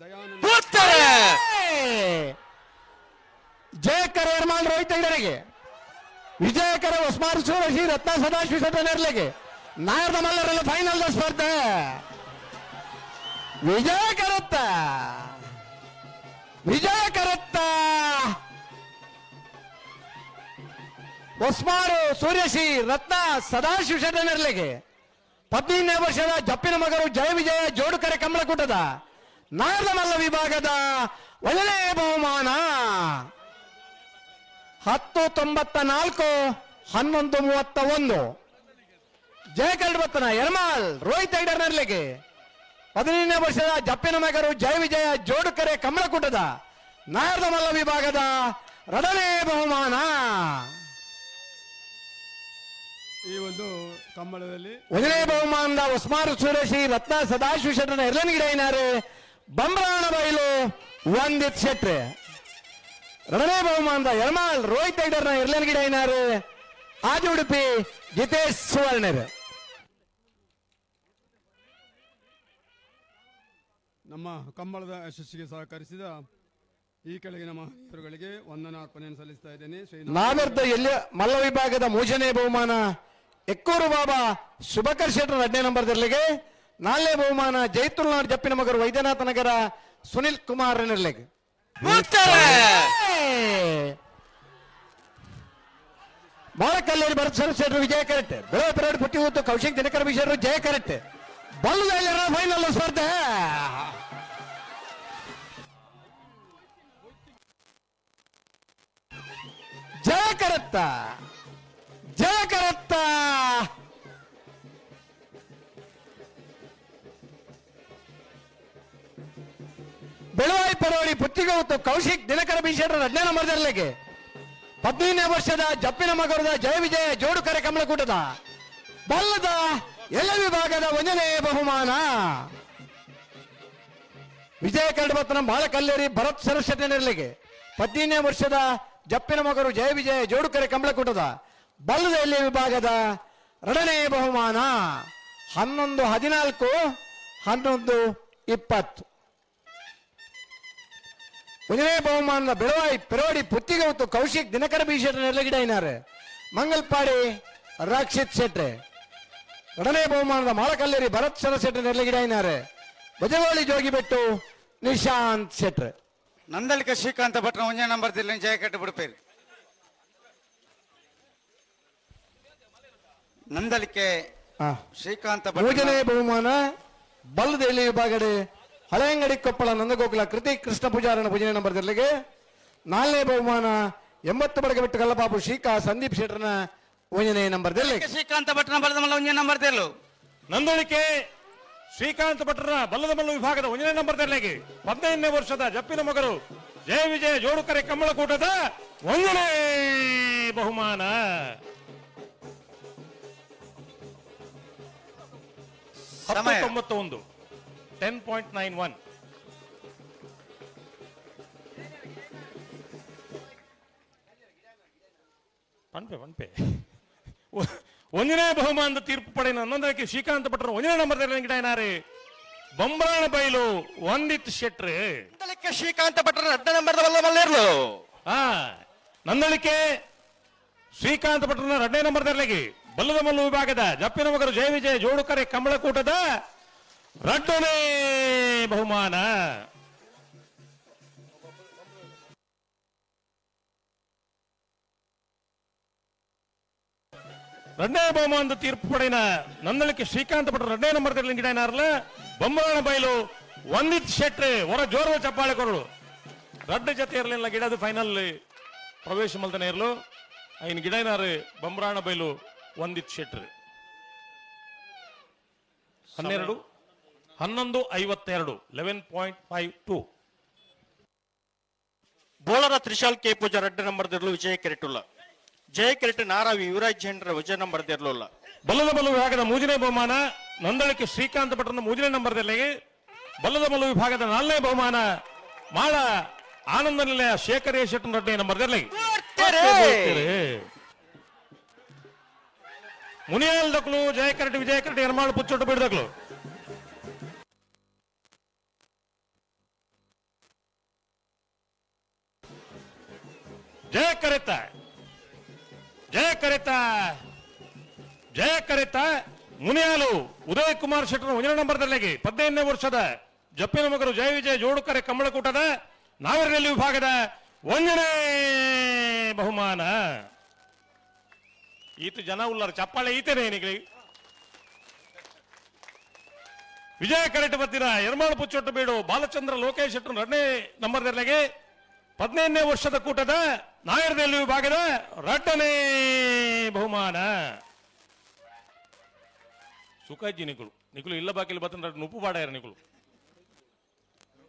ದಯಾನಂದ ಉತ್ತರ ಜಯಕರ ಯರ್ಮಾಲ್ ರೋಹಿತ್ ವಿಜಯ ವಿಜಯಕರ ಉಸ್ಮಾನ್ ಸೂರಶಿ ರತ್ನ ಸದಾಶಿವ ಸಟನರ್ಲೆಗೆ ನಾಯರ್ದ ಮಲ್ಲರಲ್ಲಿ ಫೈನಲ್ ಸ್ಪರ್ಧೆ. ವಿಜಯ ಕರತ್ತ! ವಿಜಯ ಕರತ್ತ! ಒಸ್ಮಾರು ಸೂರ್ಯಶಿ ರತ್ನ ಸದಾಶಿವ ಶಟನರ್ಲೆಗೆ ಹದಿನೈದನೇ ವರ್ಷದ ಜಪ್ಪಿನ ಮಗರು ಜಯ ವಿಜಯ ಜೋಡುಕರೆ ಕಮಲಕೂಟದ ನಾರದ ಮಲ್ಲ ವಿಭಾಗದ ಒಳ್ಳೆಯ ಬಹುಮಾನ. ಹತ್ತು ತೊಂಬತ್ತ ನಾಲ್ಕು ಹನ್ನೊಂದು ಮೂವತ್ತ ಒಂದು. ಜಯ ಕಲ್ಬತ್ತನ ಯರ್ಮಾಲ್ ರೋಹಿತ್ ಐಡರ್ನರ್ಲೆಗೆ ಹದಿನೈದನೇ ವರ್ಷದ ಜಪ್ಪಿನ ಮಗರು ಜಯ ವಿಜಯ ಜೋಡುಕರೆ ಕಮಲಕೂಟದ ನಾರದಮಲ್ಲ ವಿಭಾಗದ ರಡನೇ ಬಹುಮಾನ. ಈ ಒಂದು ಕಮ್ಮಳದಲ್ಲಿ ಒಂದನೇ ಬಹುಮಾನದ ಉಸ್ಮಾರು ಸುರೇಶಿ ರತ್ನ ಸದಾಶಿವ ಶೆಟ್ಟನ ಎರಡನೇ ಐನಾರು ಬಂಬ್ರಾಣ ಬೈಲು ವಂದಿತ್ ಶೆಟ್ರೆ ಎರಡನೇ ಬಹುಮಾನದ ಯರ್ಮಾಲ್ ರೋಹಿತ್ ಐಡರ್ನ ಎರಡನೇ ಗಿಡ ಐನಾರು ಆದಿ ಉಡುಪಿ ಜಿತೇಶ್ ಸುವರ್ಣರ್. ನಮ್ಮ ಕಂಬಳದ ಯಶಸ್ಸಿಗೆ ಸಹಕರಿಸಿದ ಈ ಕೆಳಗಿನ ಮಹನೀಯರುಗಳಿಗೆ ವಂದನಾರ್ಪಣೆಯನ್ನು ಸಲ್ಲಿಸ್ತಾ ಇದ್ದೇನೆ. ಶ್ರೀ ಎಲ್ಲ ಮಲ್ಲ ವಿಭಾಗದ ಮೂಜನೇ ಬಹುಮಾನ ಎಕ್ಕೂರು ಬಾಬಾ ಶುಭಕರ್ ಶೆಟ್ಟರ್ ಅಡ್ಡೆ ನಂಬರ್ ನಾಲ್ನೇ ಬಹುಮಾನ ಜೈತುಲ್ನಾಡ್ ಜಪ್ಪಿನ ಮಗರು ವೈದ್ಯನಾಥ ನಗರ ಸುನಿಲ್ ಕುಮಾರ್ ನಿರ್ಲೆಗೆ ಉತ್ತರ ಬಾಳ ಕಲ್ಲೇರಿ ಭರತ್ ಶೆಟ್ರು ವಿಜಯ ಕರೆಟ್. ಬೆಳೆ ಪೆರಡ್ ಪುಟ್ಟಿ ಹೊತ್ತು ಕೌಶಿಕ್ ದಿನಕರ ವಿಷಯರು ಜಯ ಕರೆಕ್ಟ್ ಬಲ್ಲದ ಫೈನಲ್ ಸ್ಪರ್ಧೆ. ಜಯ ಕರತ್ತ! ಜಯ ಕರತ್ತ! ಪರವಳಿ ಪುತ್ತಿಗೆ ಹೊತ್ತು ಕೌಶಿಕ್ ದಿನಕರ ಬಿಷೇಟ್ರ ಅಜ್ಞಾನ ಮರದಲ್ಲಿಗೆ ಹದಿನೈದನೇ ವರ್ಷದ ಜಪ್ಪಿನ ಮಗರದ ಜಯ ವಿಜಯ ಜೋಡು ಕರೆ ಕಮಲಕೂಟದ ಬಲ್ಲದ ಎಲ್ಲ ವಿಭಾಗದ ಒಂದನೇ ಬಹುಮಾನ. ವಿಜಯ ಕರಡಬತ್ತನ ಬಾಳ ಕಲ್ಲೇರಿ ಭರತ್ ಸರಸ್ವತಿನಲ್ಲಿಗೆ ಹದಿನೈದನೇ ವರ್ಷದ ಜಪ್ಪಿನ ಮಗರು ಜಯ ವಿಜಯ ಜೋಡು ಕರೆ ಕಮಲಕೂಟದ ಬಲ್ಲದ ಎಲ್ಲಿ ವಿಭಾಗದ ಎರಡನೇ ಬಹುಮಾನ. ಹನ್ನೊಂದು ಹದಿನಾಲ್ಕು, ಹನ್ನೊಂದು ಇಪ್ಪತ್ತು. ಒಂದನೇ ಬಹುಮಾನದ ಬೆಳವಾಯಿ ಪೆರೋಡಿ ಪುತ್ತಿಗೆ ಹೊತ್ತು ಕೌಶಿಕ್ ದಿನಕರ ಬೀಶೆಟ್ಟ ನೆಲಗಿಡ ಐನಾರೆ ಮಂಗಲ್ಪಾಡಿ ರಕ್ಷಿತ್ ಶೆಟ್ರೆ. ಎರಡನೇ ಬಹುಮಾನದ ಮಾಳಕಲ್ಲೇರಿ ಭರತ್ ಸರ ಶೆಟ್ಟಿ ನೆರಳಗಿಡ ಐನಾರೆ ಬಜಗೋಳಿ ಜೋಗಿಬೆಟ್ಟು ನಿಶಾಂತ್ ಶೆಟ್ರೆ. ನಂದಲಿಕ ಶ್ರೀಕಾಂತ ಭಟ್ನ ಒಂದೇ ನಂಬರ್ ತಿಲ್ಲ ಜಯ ಕಟ್ಟು ಬಿಡ್ಪೇರಿ ನಂದಲಿಕೆ ಶ್ರೀಕಾಂತ ಭಟ್ ಭಟ್ನ ಬಹುಮಾನ ಬಲ್ಲದ ಎಲ್ಲಿ ವಿಭಾಗಡೆ ಹಳೆಯಂಗಡಿ ಕೊಪ್ಪಳ ನಂದಗೋಕುಲ ಕೃತಿ ಕೃಷ್ಣ ಪೂಜಾರನ ಪೂಜನೆ ನಂಬರ್ ಜೊತೆಗೆ ನಾಲ್ನೇ ಬಹುಮಾನ ಎಂಬತ್ತು ಬಡಗ ಬಿಟ್ಟು ಕಲ್ಲಬಾಬು ಶ್ರೀಕಾ ಸಂದೀಪ್ ಶೆಟ್ರನ ಒಂಜನೇ ನಂಬರ್ ದಲ್ಲಿಗೆ ಶ್ರೀಕಾಂತ ಭಟ್ನ ಬಲದ ಮಲ್ಲ ಒಂಜೆ ನಂಬರ್ ತಿಲ್ಲು ನಂದಳಿಕೆ ಶ್ರೀಕಾಂತ ಭಟ್ರ ಬಲ್ಲದ ಮಲ್ಲ ವಿಭಾಗದ ಒಂದನೇ ನಂಬರ್ ತೆರಲಿಗೆ ಹದಿನೈದನೇ ವರ್ಷದ ಜಪ್ಪಿನ ಮಗರು ಜಯ ವಿಜಯ ಜೋಡುಕರೆ ಕಮ್ಮಳಕೂಟದ ವಂಜನೆ ಬಹುಮಾನ. ಹತ್ತು ಸಮಯ. ತೊಂಬತ್ತ ಒಂದು ಟೆನ್ ಪಾಯಿಂಟ್ ನೈನ್ ಒನ್ ಪಣಪೆ ಪಣಪೆ ಒಂದನೇ ಬಹುಮಾನದ ತೀರ್ಪು ಪಡೆಯ ಹನ್ನೊಂದಕ್ಕೆ ಶ್ರೀಕಾಂತ್ ಪಟ್ಟರು ಒಂದನೇ ನಂಬರ್ ಗಿಡನಾರೆ ಬೊಂಬರಾಣ ಬೈಲು ಒಂದಿತ್ ಶೆಟ್ರೆ. ಶ್ರೀಕಾಂತ ಪಟ್ಟರು ಎರಡನೇ ನಂಬರ್ ಮಲ್ಲೇರ್ಲು ಆ ನಂದಳಿಕೆ ಶ್ರೀಕಾಂತ ಭಟ್ರನ ಎರಡನೇ ನಂಬರ್ ದರ್ಲೆಗೆ ಬಲ್ಲದ ಮಲ್ಲು ವಿಭಾಗದ ಜಪ್ಪಿನ ಮಗರು ಜಯ ವಿಜಯ ಜೋಡುಕರೆ ಕಂಬಳಕೂಟದ ಎರಡನೇ ಬಹುಮಾನ. ರಡ್ಡೆ ಬಹುಮಾನದ ತೀರ್ಪು ಪಡೆಯ ನಂದಳಿಕೆ ಶ್ರೀಕಾಂತ್ ಪಟ್ಟ ರಡ್ಡೆ ನಂಬರ್ ಗಿಡನಾರಲ್ಲ ಬೊಮ್ಮರಣ ಬಯಲು ವಂದಿತ್ ಶೆಟ್ರೆ ಹೊರ ಜೋರ ಚಪ್ಪಾಳೆ ಕೊರಳು ರಡ್ಡ ಜೊತೆ ಇರಲಿಲ್ಲ ಗಿಡದ ಫೈನಲ್ ಪ್ರವೇಶ ಮಲ್ತನೆ ಇರಲು. ಐನ್ ಗಿಡನಾರು ಬೊಂಬರಾಣ ಬೈಲು, ವಂದಿತ್ ಶೆಟ್ರೆ. ಹನ್ನೆರಡು. ಹನ್ನೊಂದು ಐವತ್ತೆರಡು eleven point five two Bolar Trishal K ಪೂಜಾ ರೆಡ್ ನಂಬರ್ ದಿರಲು ವಿಜಯ ಕೆರೆಟುಲ್ಲ. ಜಯ ಕೆರೆಟ್ ನಾರಾವಿ ಯುವರಾಜ್ ಜೆಂಡ್ರ ವಿಜಯ ನಂಬರ್ ದಿರ್ಲುಲ್ಲ ಬಲ್ಲದ ಬಲ್ಲು ವಿಭಾಗದ ಮೂಜನೆ ಬಹುಮಾನ ನಂದಳಿಕೆ ಶ್ರೀಕಾಂತ್ ಭಟ್ರನ ಮೂಜನೇ ನಂಬರ್ದಲ್ಲಿ ಬಲ್ಲದ ಬಲ್ಲು ವಿಭಾಗದ ನಾಲ್ನೇ ಬಹುಮಾನ ಮಾಳ ಆನಂದ ನಿಲಯ ಶೇಖರ ಶೆಟ್ಟನ್ ನಂಬರ್ ನಂಬರ್ದಲ್ಲಿ ಮುನಿಯಾಲ್ ದಕ್ಲು ಜಯ ಕರಟಿ ವಿಜಯ ಕರಟಿ ಎರ್ಮಾಳು ಪುಚ್ಚೊಟ್ಟು ಬಿಡ್ದಕ್ಲು ಜಯ ಕರೆತ. ಜಯ ಕರೆತ. ಜಯ ಕರೆತ. ಮುನಿಯಾಲು ಉದಯ ಕುಮಾರ್ ಶೆಟ್ಟರ್ ಒಂದನೇ ನಂಬರ್ದಲ್ಲಿ ಹದಿನೈದನೇ ವರ್ಷದ ಜಪ್ಪಿನ ಮಗರು ಜಯ ವಿಜಯ ಜೋಡುಕರೆ ಕಮ್ಮಳಕೂಟದ ನಾವೆರಲ್ಲಿ ವಿಭಾಗದ ಒಂದನೇ ಬಹುಮಾನ. ಈತ ಜನ ಉಲ್ಲರ. ಚಪ್ಪಾಳೆ ಈತನೇ ಏನಿಗೆ ವಿಜಯ ಕರೆಟ್ ಬತ್ತಿನ ಯರ್ಮಾಳ್ ಪುಚ್ಚೊಟ್ಟು ಬೀಡು ಬಾಲಚಂದ್ರ ಲೋಕೇಶ್ ಶೆಟ್ಟರ್ ಎರಡನೇ ನಂಬರ್ದಲ್ಲಿಗೆ ಹದಿನೈದನೇ ವರ್ಷದ ಕೂಟದ ನಾಯರದಲ್ಲಿ ವಿಭಾಗದ ರಡ್ಡನೇ ಬಹುಮಾನ. ಸುಖಾಜಿ ನಿಕುಳು ನಿಕುಳು ಇಲ್ಲ ಬಾಕಿಲು ಬತ್ತನ ಉಪ್ಪು ಬಾಡಾಯರ ನಿಕುಳು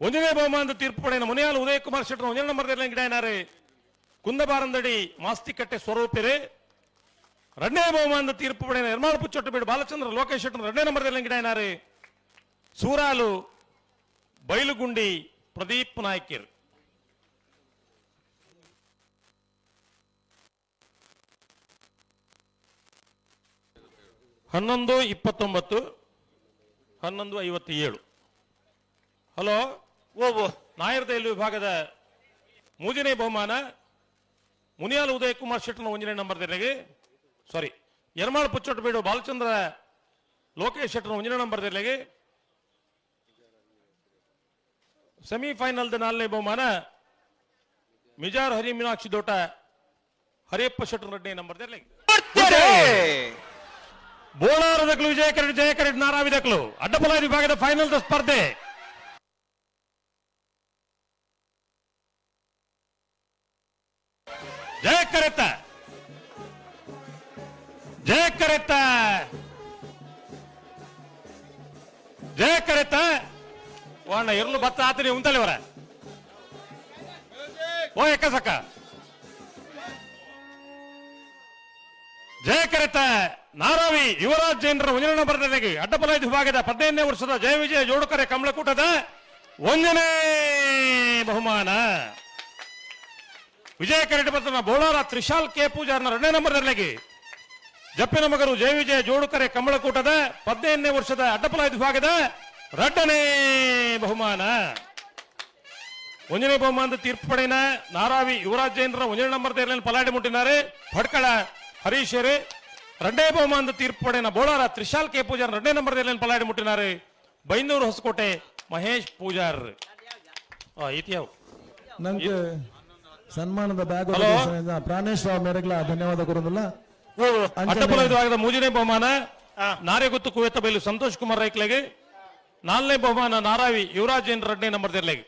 ಒಂದನೇ ಬಹುಮಾನದ ತೀರ್ಪು ಪಡೆಯ ಮುನಿಯಾಲ್ ಉದಯ ಕುಮಾರ್ ಶೆಟ್ಟರ್ ಒಂದನೇ ನಂಬರ್ದಲ್ಲಿ ಗಿಡಾಯನಾರೆ ಕುಂದಬಾರಂದಡಿ ಮಾಸ್ತಿಕಟ್ಟೆ ಸ್ವರೂಪಿರೆ. ಎರಡನೇ ಬಹುಮಾನದ ತೀರ್ಪು ಪಡೆಯ ನಿರ್ಮಾಣ ಪುಚ್ಚೊಟ್ಟು ಬೀಡು ಬಾಲಚಂದ್ರ ಲೋಕೇಶ್ ಶೆಟ್ಟರ್ ಎರಡನೇ ನಂಬರ್ದಲ್ಲಿ ಗಿಡಾಯನಾರೆ ಸೂರಾಲು ಬೈಲುಗುಂಡಿ ಪ್ರದೀಪ್ ಹನ್ನೊಂದು ಇಪ್ಪತ್ತೊಂಬತ್ತು ಹನ್ನೊಂದು ಐವತ್ತೇಳು. ಹಲೋ? ಓ ಓ ನಾಯರ್ದೈಲು ವಿಭಾಗದ ಮೂಜನೇ ಬಹುಮಾನ ಮುನಿಯಾಲ್ ಉದಯ ಕುಮಾರ್ ಶೆಟ್ಟನ ಒಂಜನೇ ನಂಬರ್ ದಿನಗೆ ಸಾರಿ ಯರ್ಮಾಳ್ ಪುಚ್ಚೊಟ್ಟು ಬೀಡು ಬಾಲಚಂದ್ರ ಲೋಕೇಶ್ ಶೆಟ್ಟರ್ನ ಒಂದನೇ ನಂಬರ್ದಲ್ಲಿಗೆ ಸೆಮಿಫೈನಲ್ದ ನಾಲ್ನೇ ಬಹುಮಾನ ಮಿಜಾರ್ ಹರಿ ಮೀನಾಕ್ಷಿ ದೋಟ ಹರಿಯಪ್ಪ ಶೆಟ್ಟನ ಎರಡನೇ ನಂಬರ್ದಲ್ಲಿಗೆ ಬೋಳಾರದಕ್ಕಲು ವಿಜಯ ಕರಡಿ ಜಯ ಕರೆಡ್ ನಾರಾವಿದಕ್ಕಲು ಅಡ್ಡಪಲ ವಿಭಾಗದ ಫೈನಲ್ ಸ್ಪರ್ಧೆ. ಜಯ ಕರೆತ ಜಯ ಕರೆತ ಜಯ ಕರೆತ ವಾಣ ಇರ್ಲು ಬತ್ತ ಆತನಿ ಉಂತಲೆ ಅವರ. ಓ ಎಕ್ಕ ಸಕ್ಕ ಜೈನರ ಒಂದನೇ ನಂಬರ್ನಲ್ಲಿ ಅಡ್ಡಪಲ ವಿಭಾಗದ ಹದಿನೈದನೇ ವರ್ಷದ ಜಯ ವಿಜಯ ಜೋಡುಕರೆ ಕಮಲಕೂಟದ ಒಂದನೇ ಬಹುಮಾನ. ವಿಜಯ ಕರೆಟ್ ಬರ್ತನ ಬೋಳಾರ ತ್ರಿಶಾಲ್ ಕೆ ಪೂಜಾರ್ನ ಎರಡನೇ ನಂಬರ್ನಲ್ಲಿ ಜಪ್ಪಿನ ಮಗರು ಜಯ ವಿಜಯ ಜೋಡುಕರೆ ಕಮಲಕೂಟದ ಹದಿನೈದನೇ ವರ್ಷದ ಅಡ್ಡಪಲ ವಿಭಾಗದ ಎರಡನೇ ಬಹುಮಾನ. ಒಂದನೇ ಬಹುಮಾನದ ತೀರ್ಪು ಪಡೆಯ ನಾರಾವಿ ಯುವರಾಜ್ ಜೈನರ ಒಂದನೇ ನಂಬರ್ ಪಲಾಡಿ ಮುಟ್ಟಿದ್ದಾರೆ. ಭಟ್ಕಳ ಹರೀಶರೇ ಎರಡನೇ ಬಹುಮಾನದ ತೀರ್ಪು ಪಡೆಯ ಬೋಳಾರ ತ್ರಿಶಾಲ್ ಕೆ ಪೂಜಾರ್ ರಂಡೇ ನಂಬರ್ ಪಲಾಡಿ ಮುಟ್ಟಿನಾರೆ ಬೈನೂರು ಹೊಸಕೋಟೆ ಮಹೇಶ್ ಪೂಜಾರ್. ಆ, ಇತ್ಯಾವು ನನಗೆ ಸನ್ಮಾನದ ಬ್ಯಾಗ್ ಪ್ರಾಣೇಶ್ ರಾವ್ ಮೇರೆಗ್ಲ ಧನ್ಯವಾದ ಕೊರೋದಿಲ್ಲ ಮೂಜನೇ ಓ. ಅಡ್ಡಪಲ ವಿಭಾಗದ ಮೂರನೇ ಬಹುಮಾನ. ನಾರೆಗುತ್ತು ಕುವೆತ ಬೈಲು ಸಂತೋಷ್ ಕುಮಾರ್ ರೈಕ್ಲೆಗೆ. ನಾಲ್ನೇ ಬಹುಮಾನ ನಾರಾವಿ ಯುವರಾಜ್ ಜೈನ್ ಎರಡನೇ ನಂಬರ್ ತೆರಲೆಗೆ